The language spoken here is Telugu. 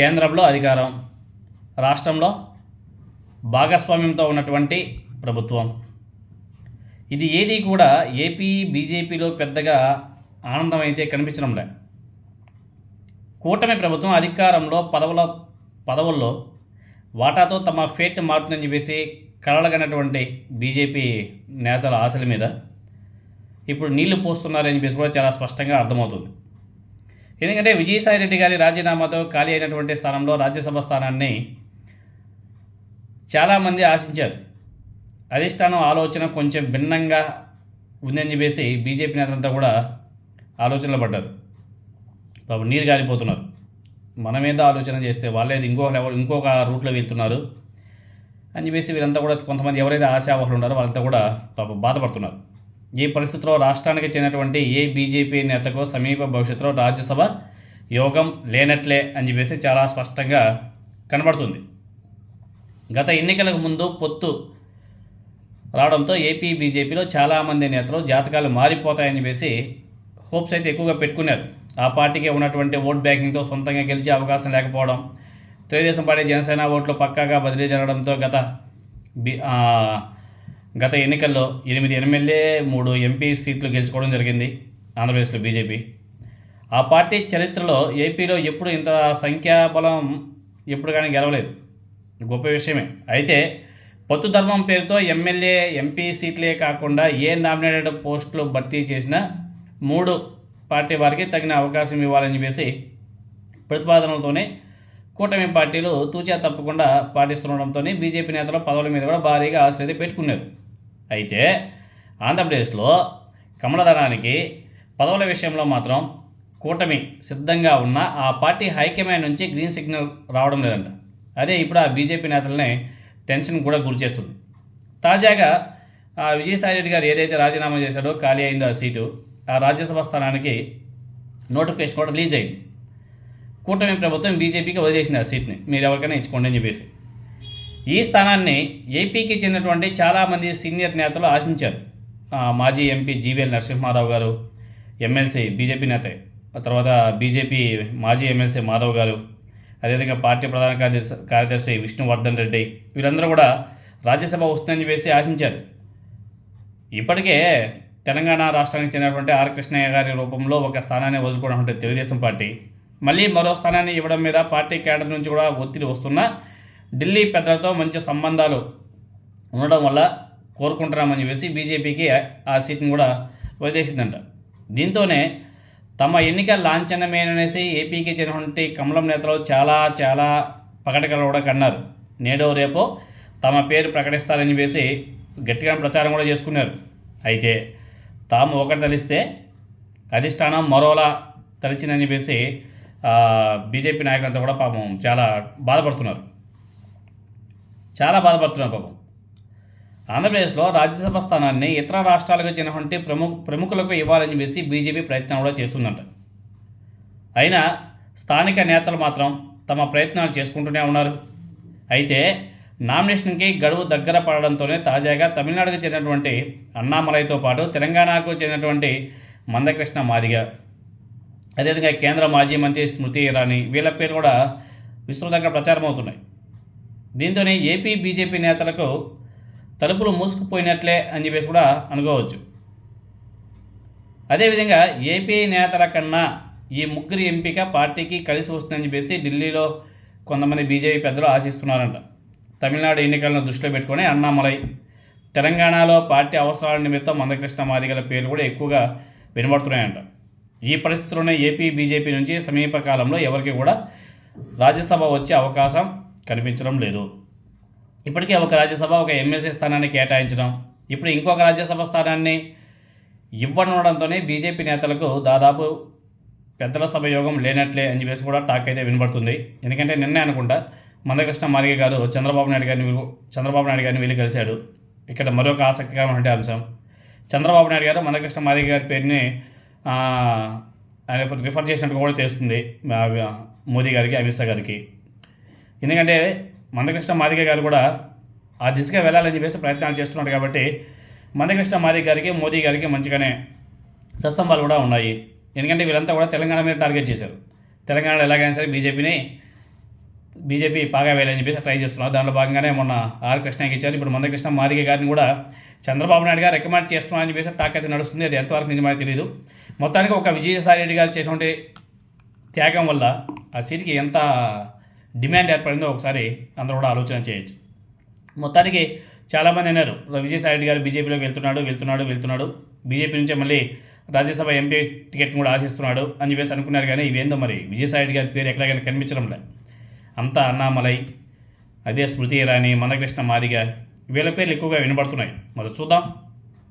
కేంద్రంలో అధికారం రాష్ట్రంలో భాగస్వామ్యంతో ఉన్నటువంటి ప్రభుత్వం. ఇది ఏది కూడా ఏపీ బీజేపీలో పెద్దగా ఆనందం అయితే కనిపించడం లే. కూటమి ప్రభుత్వం అధికారంలో పదవుల పదవుల్లో వాటాతో తమ ఫేట్ మారుతుందని చెప్పేసి కలలగనటువంటి బీజేపీ నేతల ఆశల మీద ఇప్పుడు నీళ్ళు పోస్తున్నారని చెప్పేసి కూడా చాలా స్పష్టంగా అర్థమవుతుంది. ఎందుకంటే విజయసాయి రెడ్డి గారి రాజీనామాతో ఖాళీ అయినటువంటి స్థానంలో రాజ్యసభ స్థానాన్ని చాలామంది ఆశించారు. అధిష్టానం ఆలోచన కొంచెం భిన్నంగా ఉందని చెప్పేసి బీజేపీ నేతలంతా కూడా ఆలోచనలో పడ్డారు. పాపం నీరు గారిపోతున్నారు. మనం ఏదో ఆలోచన చేస్తే వాళ్ళేది ఇంకో లెవెల్ ఇంకొక రూట్లో వెళ్తున్నారు అని చెప్పేసి వీరంతా కూడా కొంతమంది ఎవరైతే ఆశావహులు ఉన్నారో వాళ్ళంతా కూడా పాపం బాధపడుతున్నారు. ఈ పరిస్థితిలో రాష్ట్రానికి చెందినటువంటి ఏ బీజేపీ నేతకు సమీప భవిష్యత్తులో రాజ్యసభ యోగం లేనట్లే అని చెప్పేసి చాలా స్పష్టంగా కనబడుతుంది. గత ఎన్నికలకు ముందు పొత్తు రావడంతో ఏపీ బీజేపీలో చాలామంది నేతలు జాతకాలు మారిపోతాయని చెప్పేసి హోప్స్ అయితే ఎక్కువగా పెట్టుకున్నారు. ఆ పార్టీకి ఉన్నటువంటి ఓట్ బ్యాంకింగ్తో సొంతంగా గెలిచే అవకాశం లేకపోవడం తెలుగుదేశం పార్టీ జనసేన ఓట్లు పక్కాగా బదిలీ జరగడంతో గత బి గత ఎన్నికల్లో ఎనిమిది ఎమ్మెల్యే మూడు ఎంపీ సీట్లు గెలుచుకోవడం జరిగింది ఆంధ్రప్రదేశ్లో బీజేపీ. ఆ పార్టీ చరిత్రలో ఏపీలో ఎప్పుడు ఇంత సంఖ్యాబలం ఎప్పుడు కానీ గెలవలేదు. గొప్ప విషయమే. అయితే పొత్తు ధర్మం పేరుతో ఎమ్మెల్యే ఎంపీ సీట్లే కాకుండా ఏ నామినేటెడ్ పోస్టులు భర్తీ చేసినా మూడు పార్టీ వారికి తగిన అవకాశం ఇవ్వాలని చెప్పేసి ప్రతిపాదనలతోనే కూటమి పార్టీలు తూచా తప్పకుండా పాటిస్తుండడంతో బీజేపీ నేతలు పదవుల మీద కూడా భారీగా ఆశ్రయిత పెట్టుకున్నారు. అయితే ఆంధ్రప్రదేశ్లో కమలదనానికి పదవుల విషయంలో మాత్రం కూటమి సిద్ధంగా ఉన్న ఆ పార్టీ హైకమాండ్ నుంచి గ్రీన్ సిగ్నల్ రావడం లేదంట. అదే ఇప్పుడు ఆ బీజేపీ నేతల్ని టెన్షన్ కూడా గురి చేస్తుంది. తాజాగా ఆ విజయసాయి రెడ్డి గారు ఏదైతే రాజీనామా చేశాడో ఖాళీ అయిందో ఆ సీటు ఆ రాజ్యసభ స్థానానికి నోటిఫికేషన్ కూడా రిలీజ్ అయింది. కూటమి ప్రభుత్వం బీజేపీకి వదిలేసింది ఆ సీట్ని. మీరు ఎవరికైనా ఇచ్చుకోండి అని చెప్పేసి. ఈ స్థానాన్ని ఏపీకి చెందినటువంటి చాలామంది సీనియర్ నేతలు ఆశించారు. మాజీ ఎంపీ జీవీఎల్ నరసింహారావు గారు ఎమ్మెల్సీ బీజేపీ నేత తర్వాత బీజేపీ మాజీ ఎమ్మెల్సీ మాధవ్ గారు అదేవిధంగా పార్టీ ప్రధాన కార్యదర్శి కార్యదర్శి విష్ణువర్ధన్ రెడ్డి వీరందరూ కూడా రాజ్యసభ వస్తుందని చెప్పేసి ఆశించారు. ఇప్పటికే తెలంగాణ రాష్ట్రానికి చెందినటువంటి ఆర్ కృష్ణయ్య గారి రూపంలో ఒక స్థానాన్ని వదులుకున్నటువంటి తెలుగుదేశం పార్టీ. మళ్ళీ మరో స్థానాన్ని ఇవ్వడం మీద పార్టీ కేడర్ నుంచి కూడా ఒత్తిడి వస్తున్నా ఢిల్లీ పెద్దలతో మంచి సంబంధాలు ఉండడం వల్ల కోరుకుంటున్నామని చెప్పేసి బీజేపీకి ఆ సీట్ని కూడా వదిలేసిందంట. దీంతోనే తమ ఎన్నిక లాంఛనమేననేసి ఏపీకి చెందినటువంటి కమలం నేతలు చాలా చాలా పకటకలు కూడా కన్నారు. నేడో రేపో తమ పేరు ప్రకటిస్తారని చెప్పేసి గట్టిగా ప్రచారం కూడా చేసుకున్నారు. అయితే తాము ఒకటి తలిస్తే అధిష్టానం మరోలా తలిచిందని చెప్పేసి బీజేపీ నాయకులంతా కూడా పాపం చాలా బాధపడుతున్నారు. చాలా బాధపడుతున్నారు పాపం. ఆంధ్రప్రదేశ్లో రాజ్యసభ స్థానాన్ని ఇతర రాష్ట్రాలకు చెందినటువంటి ప్రముఖ ప్రముఖులకు ఇవ్వాలని చెప్పేసి బీజేపీ ప్రయత్నం కూడా చేస్తుందంట. అయినా స్థానిక నేతలు మాత్రం తమ ప్రయత్నాలు చేసుకుంటూనే ఉన్నారు. అయితే నామినేషన్కి గడువు దగ్గర పడడంతోనే తాజాగా తమిళనాడుకు చెందినటువంటి అన్నామలైతో పాటు తెలంగాణకు చెందినటువంటి మందకృష్ణ మాదిగ అదేవిధంగా కేంద్ర మాజీ మంత్రి స్మృతి ఇరానీ వీళ్ళ పేరు కూడా విస్తృతంగా ప్రచారం అవుతున్నాయి దీంతోనే ఏపీ బీజేపీ నేతలకు తలుపులు మూసుకుపోయినట్లే అని చెప్పేసి కూడా అనుకోవచ్చు. అదేవిధంగా ఏపీ నేతల కన్నా ఈ ముగ్గురి ఎంపిక పార్టీకి కలిసి వస్తుందని చెప్పేసి ఢిల్లీలో కొంతమంది బీజేపీ పెద్దలు ఆశిస్తున్నారంట. తమిళనాడు ఎన్నికలను దృష్టిలో పెట్టుకొని అన్నామలై తెలంగాణలో పార్టీ అవసరాల నిమిత్తం మందకృష్ణ మాదిగల పేర్లు కూడా ఎక్కువగా వినబడుతున్నాయంట. ఈ పరిస్థితుల్లోనే ఏపీ బీజేపీ నుంచి సమీప కాలంలో ఎవరికి కూడా రాజ్యసభ వచ్చే అవకాశం కనిపించడం లేదు. ఇప్పటికే ఒక రాజ్యసభ ఒక ఎమ్మెల్సీ స్థానాన్ని కేటాయించడం ఇప్పుడు ఇంకొక రాజ్యసభ స్థానాన్ని ఇవ్వనుండడంతోనే బీజేపీ నేతలకు దాదాపు పెద్దల సభ యోగం లేనట్లే అని చెప్పేసి కూడా టాక్ అయితే వినబడుతుంది. ఎందుకంటే నిన్నే అనుకుంటా మందకృష్ణ మాదిగ గారు చంద్రబాబు నాయుడు గారిని చంద్రబాబు నాయుడు గారిని వెళ్ళి కలిశాడు. ఇక్కడ మరొక ఆసక్తికరమైన అంశం. చంద్రబాబు నాయుడు గారు మందకృష్ణ మాదిగ గారి పేరుని ఆయన రిఫర్ చేసినట్టు కూడా తెలుస్తుంది మోదీ గారికి అమిత్ షా గారికి. ఎందుకంటే మందకృష్ణ మాదిగ గారు కూడా ఆ దిశగా వెళ్ళాలని చెప్పేసి ప్రయత్నాలు చేస్తున్నారు కాబట్టి మందకృష్ణ మాదిగ గారికి మోదీ గారికి మంచిగానే సత్సంబాలు కూడా ఉన్నాయి. ఎందుకంటే వీళ్ళంతా కూడా తెలంగాణ మీద టార్గెట్ చేశారు. తెలంగాణలో ఎలాగైనా సరే బీజేపీని బీజేపీ బాగా వేయాలని చెప్పేసి ట్రై చేస్తున్నారు. దాంట్లో భాగంగానే మొన్న ఆర్ కృష్ణకి ఇచ్చారు. ఇప్పుడు మందకృష్ణ మాదిగ గారిని కూడా చంద్రబాబు నాయుడు గారు రికమెండ్ చేస్తున్నారని చెప్పేసి టాక్ అయితే నడుస్తుంది. అది ఎంతవరకు నిజమో తెలియదు మొత్తానికి ఒక విజయసాయి రెడ్డి గారు చేసినటువంటి త్యాగం వల్ల ఆ సీట్కి ఎంత డిమాండ్ ఏర్పడిందో ఒకసారి అందరూ కూడా ఆలోచన చేయొచ్చు. మొత్తానికి చాలామంది అన్నారు విజయసాయి రెడ్డి గారు బీజేపీలోకి వెళ్తున్నాడు వెళ్తున్నాడు వెళ్తున్నాడు. బీజేపీ నుంచే మళ్ళీ రాజ్యసభ ఎంపీ టికెట్ కూడా ఆశిస్తున్నాడు అని చెప్పేసి అనుకున్నారు కానీ ఇవేందో మరి? విజయసాయి రెడ్డి గారి పేరు ఎక్కడికైనా కనిపించడం లేదు అంతా అన్నామలై అదే స్మృతి ఇరానీ మందకృష్ణ మాదిగ వీళ్ళ పేర్లు ఎక్కువగా వినబడుతున్నాయి. మరి చూద్దాం.